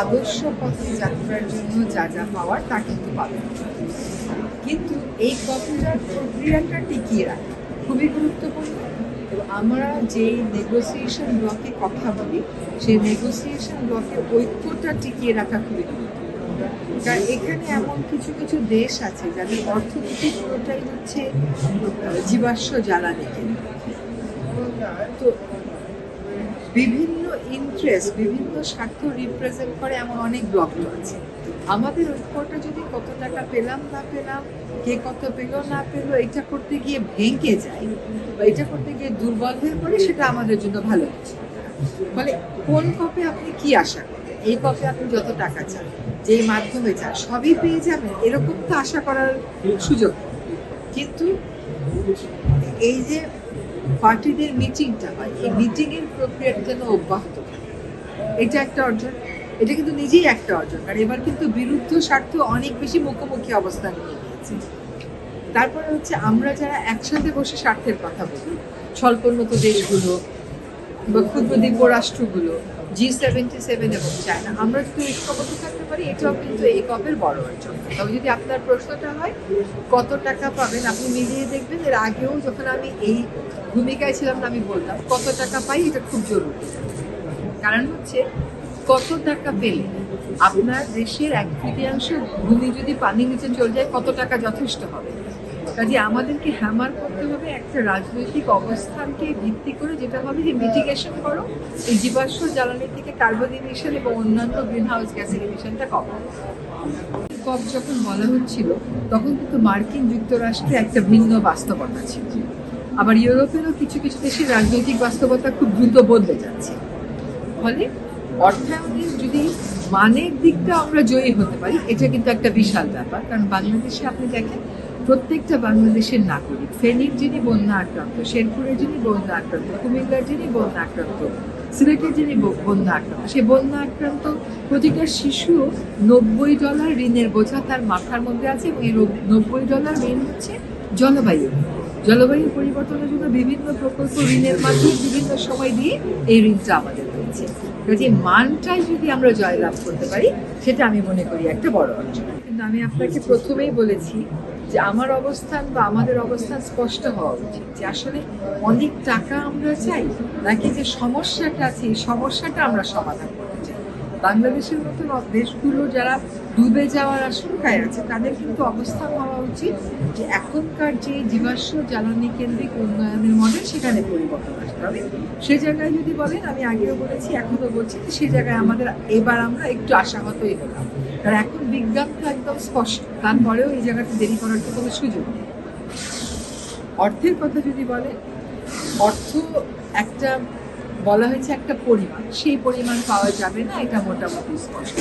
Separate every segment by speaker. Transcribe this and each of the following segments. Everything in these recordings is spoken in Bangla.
Speaker 1: আদর্শ যাত্রার জন্য যা যা পাওয়ার তা কিন্তু পাবেন কিন্তু এই কপিটার প্রক্রিয়াটা টিকিয়ে রাখা। খুবই গুরুত্বপূর্ণ। এবং আমরা যে নেগোসিয়েশন ব্লকে কথা বলি, সেই নেগোসিয়েশন ব্লকে ঐক্যটা টিকিয়ে রাখা খুবই গুরুত্বপূর্ণ। কারণ এখানে এমন কিছু কিছু দেশ আছে যাদের অর্থনীতি পুরোটাই হচ্ছে জীবাশ্ম জ্বালানি তো বিভিন্ন ইন্টারেস্ট বিভিন্ন স্বার্থ রিপ্রেজেন্ট করে এমন অনেক ব্লক আছে। আমাদের ঐক্যটা যদি কত টাকা পেলাম, না পেলাম, কে কত পেল, না পেল, এটা করতে গিয়ে ভেঙে যায় বা এটা করতে গিয়ে দুর্বল হয়ে পড়ে, সেটা আমাদের জন্য ভালো না। ফলে কোন কপে আপনি কি আশা করেন? এই কপে আপনি যত টাকা চান, যেই মাধ্যমে চান, সবই পেয়ে যাবেন, এরকম তো আশা করার সুযোগ কিন্তু এই যে পার্টিদের মিটিংটা হয়, এই মিটিংয়ের প্রক্রিয়াটা যেন অব্যাহত। এটা একটা অর্জন, এটা কিন্তু নিজেই একটা অর্জন। কারণ এবার কিন্তু বিরুদ্ধ স্বার্থ অনেক বেশি মুখোমুখি অবস্থান নিয়ে নিয়েছে তারপরে হচ্ছে আমরা যারা একসাথে বসে স্বার্থের কথা বলি, স্বল্পোন্নত দেশগুলো বা ক্ষুদ্র দিব্য রাষ্ট্রগুলো জি সেভেন্টি সেভেন এবং চায়না আমরা যদি ঐক্যবদ্ধ থাকতে পারি, এটাও কিন্তু এই কপের বড় অর্জন। তবে যদি আপনার প্রশ্নটা হয়, কত টাকা পাবেন আপনি মিলিয়ে দেখবেন, এর আগেও যখন আমি এই ভূমিকায় ছিলাম আমি বলতাম কত টাকা পাই, এটা খুব জরুরি। কারণ হচ্ছে, কত টাকা পেলে আপনার দেশের এক তৃতীয়াংশ ভূমি যদি পানির নিচে চলে যায়, কত টাকা যথেষ্ট হবে? কাজে আমাদেরকে হ্যামার করতে হবে একটা রাজনৈতিক অবস্থানকে ভিত্তি করে, যেটা হবে যে মিটিগেশন করো। এই জীবাশ্ম জ্বালানি থেকে কার্বন ইমিশন এবং অন্যান্য গ্রিন হাউস গ্যাসের ইমিশনটা কমাও। কপ যখন বলা হচ্ছিল, তখন কিন্তু মার্কিন যুক্তরাষ্ট্রে একটা ভিন্ন বাস্তবতা ছিল। আবার ইউরোপেরও কিছু কিছু দেশের রাজনৈতিক বাস্তবতা খুব দ্রুত বদলে যাচ্ছে। ফলে অর্থায়নের যদি মানের দিকটা আমরা জয়ী হতে পারি, এটা কিন্তু একটা বিশাল ব্যাপার। কারণ বাংলাদেশে আপনি দেখেন প্রত্যেকটা বাংলাদেশের নাগরিক, ফেনীর যিনি বন্যা আক্রান্ত, শেরপুরের যিনি বন্যা আক্রান্ত, কুমিল্লার যিনি বন্যা আক্রান্ত, সিলেটের যিনি বন্যা আক্রান্ত, সে বন্যা আক্রান্ত প্রতিটা শিশু নব্বই ডলার ঋণের বোঝা তার মাথার মধ্যে আছে এবং এই নব্বই ডলার ঋণ হচ্ছে জলবায়ু। জলবায়ু পরিবর্তনের জন্য বিভিন্ন প্রকল্প ঋণের মাধ্যমে বিভিন্ন সময় দিয়ে এই ঋণটা আমাদের রয়েছে। কাজে মানটাই যদি আমরা জয়লাভ করতে পারি, সেটা আমি মনে করি একটা বড় অর্জন। কিন্তু আমি আপনাকে প্রথমেই বলেছি যে আমার অবস্থান বা আমাদের অবস্থান স্পষ্ট হওয়া উচিত, যে আসলে অনেক টাকা আমরা চাই, নাকি যে সমস্যাটা আছে, এই সমস্যাটা আমরা সমাধান করতে চাই। বাংলাদেশের মতন দেশগুলো যারা ডুবে যাওয়ার আশঙ্কায় আছে, তাদের কিন্তু অবস্থান হওয়া উচিত যে এখনকার যে জীবাশ্ম জ্বালানি কেন্দ্রিক উন্নয়নের মডেল সেখানে পরিবর্তন আসতে হবে। সে জায়গায় যদি বলেন, আমি আগেও বলেছি এখনও বলছি, যে সে জায়গায় আমাদের, এবার আমরা একটু আশাহতই হলাম কারণ বিজ্ঞান একদম স্পষ্ট। তারপরেও এই জায়গাটা দেরি করার তো কোনো সুযোগ অর্থের কথা যদি বলেন অর্থ একটা, বলা হয়েছে একটা পরিমাণ। সেই পরিমাণ পাওয়া যাবে না, এটা মোটামুটি স্পষ্ট।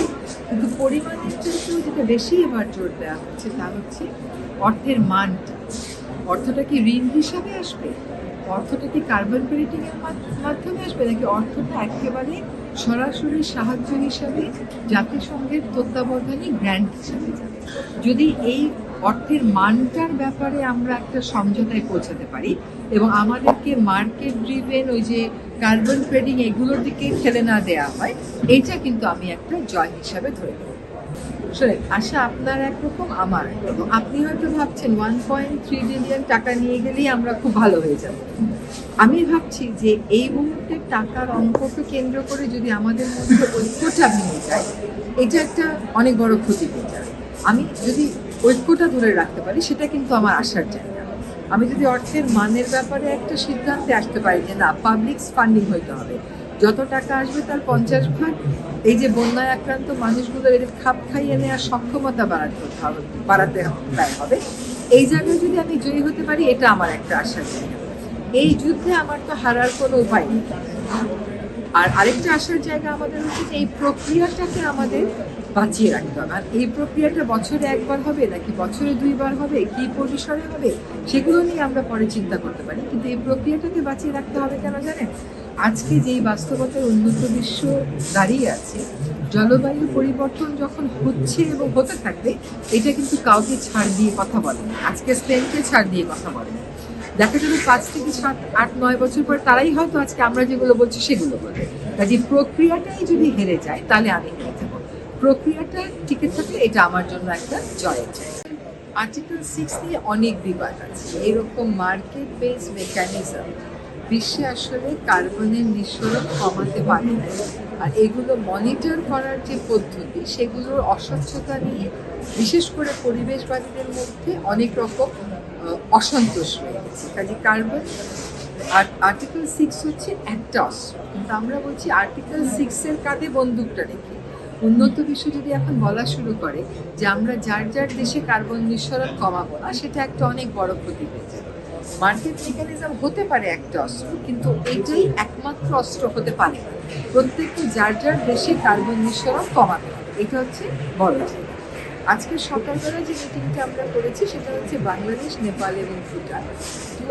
Speaker 1: কিন্তু পরিমাণের কিন্তু যেটা বেশি এবার জোর দেওয়া হচ্ছে, তা হচ্ছে অর্থের মানটা। অর্থটা কি ঋণ হিসাবে আসবে? অর্থটা কি কার্বন ক্রেডিটিং এর মাধ্যমে আসবে নাকি অর্থটা একেবারে সরাসরি সাহায্য হিসাবে জাতিসংঘের তত্ত্বাবধানে গ্র্যান্ট হিসাবে যাবে? যদি এই অর্থের মানটার ব্যাপারে আমরা একটা সমঝোতায় পৌঁছাতে পারি এবং আমাদেরকে মার্কেট ড্রিভেন ওই যে কার্বন ট্রেডিং এগুলোর দিকে ঠেলে না দেওয়া হয়, এটা কিন্তু আমি একটা জয় হিসাবে ধরে নেব। শোনেন আশা আপনার একরকম আমার একরকম আপনি হয়তো ভাবছেন ওয়ান পয়েন্ট থ্রি বিলিয়ন টাকা নিয়ে গেলেই আমরা খুব ভালো হয়ে যাব। আমি ভাবছি যে এই মুহূর্তে টাকার অঙ্ককে কেন্দ্র করে যদি আমাদের মধ্যে ঐক্যটা ভেঙে যায়, এটা একটা অনেক বড় ক্ষতি হয়ে আমি যদি ঐক্যটা ধরে রাখতে পারি, সেটা কিন্তু আমার আশার জায়গা। আমি যদি অর্থের মানের ব্যাপারে একটা সিদ্ধান্তে আসতে পারি যে না পাবলিক ফান্ডিং হইতে হবে যত টাকা আসবে তার পঞ্চাশ ভাগ এই যে বন্যায় আক্রান্ত মানুষগুলো এদের খাপ খাইয়ে নেওয়ার সক্ষমতা বাড়াতে বাড়াতে হবে। এই জায়গায় যদি আমি জয়ী হতে পারি, এটা আমার একটা আশার জায়গা। এই যুদ্ধে আমার তো হারার কোনো উপায় নেই। আর আরেকটা আসার জায়গা আমাদের হচ্ছে যে এই প্রক্রিয়াটাকে আমাদের বাঁচিয়ে রাখতে হবে। আর এই প্রক্রিয়াটা বছরে একবার হবে নাকি বছরে দুইবার হবে, কি পরিসরে হবে, সেগুলো নিয়ে আমরা পরে চিন্তা করতে পারি। কিন্তু এই প্রক্রিয়াটাকে বাঁচিয়ে রাখতে হবে কেন জানেন? আজকে যেই বাস্তবতার উন্নত বিশ্ব দাঁড়িয়ে আছে, জলবায়ু পরিবর্তন যখন হচ্ছে এবং হতে থাকবে, এটা কিন্তু কাউকে ছাড় দিয়ে কথা বলে। আজকে স্পেনকে ছাড় দিয়ে কথা বলে। দেখা যাবে পাঁচ থেকে সাত, আট, নয় বছর পর তারাই হয়তো আজকে আমরা যেগুলো বলছি সেগুলো বলবে কাজে প্রক্রিয়াটাই যদি হেরে যায়, তাহলে আমি হেরে যাব প্রক্রিয়াটা টিকে থাকলে এটা আমার জন্য একটা জয়ের জায়গা আর্টিকেল সিক্স নিয়ে অনেক বিবাদ আছে এরকম মার্কেট বেস মেকানিজম বিশ্বে আসলে কার্বনের নিঃসরণ কমাতে পারে না। আর এগুলো মনিটর করার যে পদ্ধতি, সেগুলোর অস্বচ্ছতা নিয়ে বিশেষ করে পরিবেশবাদীদের মধ্যে অনেক রকম অসন্তোষ রয়ে গেছে। কাজে কার্বন আর আর্টিকেল সিক্স হচ্ছে একটা অস্ত্র। কিন্তু আমরা বলছি আর্টিকেল সিক্সের কাঁধে বন্দুকটা রেখে। উন্নত বিশ্ব যদি এখন বলা শুরু করে যে আমরা যার যার দেশে কার্বন নিঃসরণ কমাবো না, সেটা একটা অনেক বড় ক্ষতি হয়ে মার্কেট মেকানিজম হতে পারে একটা অস্ত্র, কিন্তু এটাই একমাত্র অস্ত্র হতে পারে। না প্রত্যেককে যার যার দেশে কার্বন নিঃসরণ কমাতে এটা হচ্ছে বড়। আজকে সকালবেলা যে মিটিংটা আমরা করেছি, সেটা হচ্ছে বাংলাদেশ, নেপাল এবং ভুটান।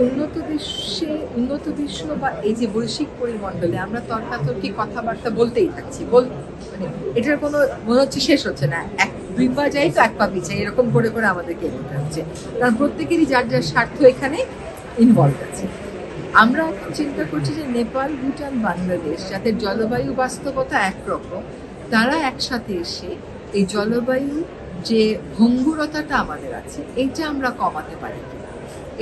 Speaker 1: উন্নত বিশ্বে, উন্নত বিশ্ব বা এই যে বৈশ্বিক পরিমণ্ডলে, আমরা তর্কাতর্কি কথাবার্তা বলতেই থাকছি। বল মানে এটার কোনো মনে হচ্ছে শেষ হচ্ছে না। এক দুই পা যাই তো এক পা পিছিয়ে এরকম করে করে আমাদেরকে এগোতে হচ্ছে। কারণ প্রত্যেকেরই যার যার স্বার্থ এখানে ইনভলভ আছে। আমরা এখন চিন্তা করছি যে নেপাল, ভুটান, বাংলাদেশ, যাদের জলবায়ু বাস্তবতা একরকম, তারা একসাথে এসে এই জলবায়ু যে ভঙ্গুরতাটা আমাদের আছে এইটা আমরা কমাতে পারি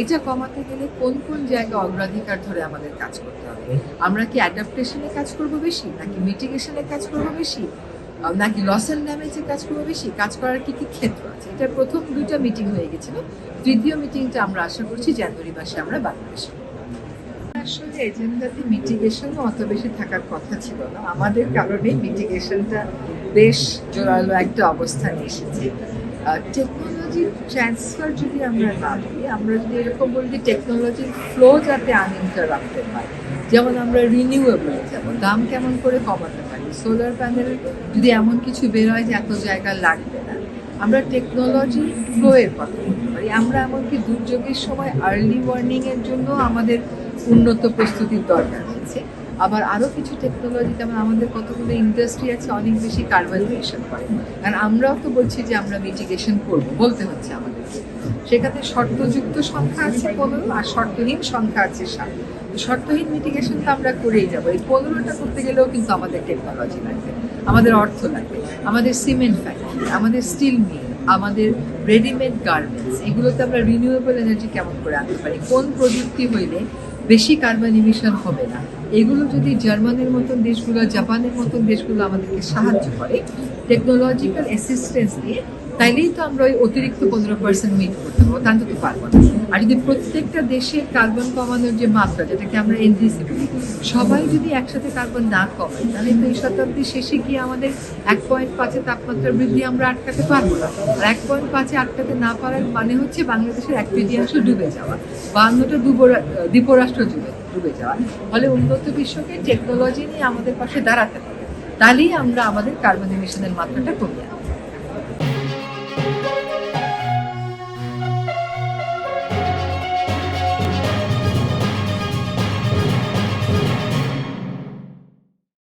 Speaker 1: এটা কমাতে গেলে কোন কোন জায়গা অগ্রাধিকার ধরে আমাদের কাজ করতে হবে? আমরা কি অ্যাডাপ্টেশনে কাজ করব বেশি, নাকি মিটিগেশনে কাজ করব বেশি? নাকি লস অ্যান্ড ড্যামেজে কাজ করব বেশি? কাজ করার কি কি ক্ষেত্র আছে? এটা প্রথম দুইটা মিটিং হয়ে গেছিল। তৃতীয় মিটিংটা আমরা আশা করছি জানুয়ারি মাসে আমরা বাংলাদেশে। আসলে এজেন্ডাতে মিটিগেশনও অত বেশি থাকার কথা ছিল না। আমাদের কারণে মিটিগেশনটা বেশ জোরালো একটা অবস্থানে এসেছে। টেকনোলজি ট্রান্সফার যদি আমরা না করি, আমরা যদি এরকম বলি যে টেকনোলজির ফ্লো যাতে আনইন্টারাপ্টেড হয়, যেমন আমরা রিনিউয়েবল যেমন দাম কেমন করে কমাতে সোলার প্যানেল যদি এমন কিছু বের হয় যে এত জায়গা লাগবে না, আমরা টেকনোলজি ফ্লো এর কথা বলতে পারি। আমরা এমনকি দুর্যোগের সময় আর্লি ওয়ার্নিং এর জন্য আমাদের উন্নত প্রস্তুতির দরকার আছে আবার আরও কিছু টেকনোলজি যেমন আমাদের কতগুলো ইন্ডাস্ট্রি আছে, অনেক বেশি কার্বন ইমিশন করে। কারণ আমরাও তো বলছি যে আমরা মিটিগেশন করব, বলতে হচ্ছে আমাদের সেখানে শর্তযুক্ত সংখ্যা আছে পনেরো, আর শর্তহীন সংখ্যা আছে সাত শর্তহীন মিটিগেশন তো আমরা করেই যাব। এই পনেরোটা করতে গেলেও কিন্তু আমাদের টেকনোলজি লাগবে, আমাদের অর্থ লাগবে, আমাদের সিমেন্ট ফ্যাক্টরি আমাদের স্টিল মিল আমাদের রেডিমেড গার্মেন্টস এগুলোতে আমরা রিনিউয়েবল এনার্জি কেমন করে আনতে পারি? কোন প্রযুক্তি হইলে বেশি কার্বন ইমিশন হবে না? এগুলো যদি জার্মানির মতন দেশগুলো, জাপানের মতন দেশগুলো আমাদেরকে সাহায্য করে টেকনোলজিক্যাল অ্যাসিস্ট্যান্স দিয়ে তাইলেই তো আমরা ওই অতিরিক্ত পনেরো পার্সেন্ট মিট করতে পারব, তা তো পারব না। আর যদি প্রত্যেকটা দেশের কার্বন কমানোর যে মাত্রা, যেটাকে আমরা এনডিসি বলি, সবাই যদি একসাথে কার্বন না কমায়, তাহলে তো এই শতাব্দীর শেষে গিয়ে আমাদের এক পয়েন্ট পাঁচে তাপমাত্রা বৃদ্ধি আমরা আটকাতে পারব না। আর এক পয়েন্ট পাঁচে আটকাতে না পারার মানে হচ্ছে বাংলাদেশের এক তৃতীয়াংশ ডুবে যাওয়া বান্নটা ডুবো- দ্বীপরাষ্ট্র ডুবে ডুবে যাওয়া। ফলে উন্নত বিশ্বকে টেকনোলজি নিয়ে আমাদের পাশে দাঁড়াতে হবে। তাহলেই আমরা আমাদের কার্বন ইমিশনের মাত্রাটা কমিয়ে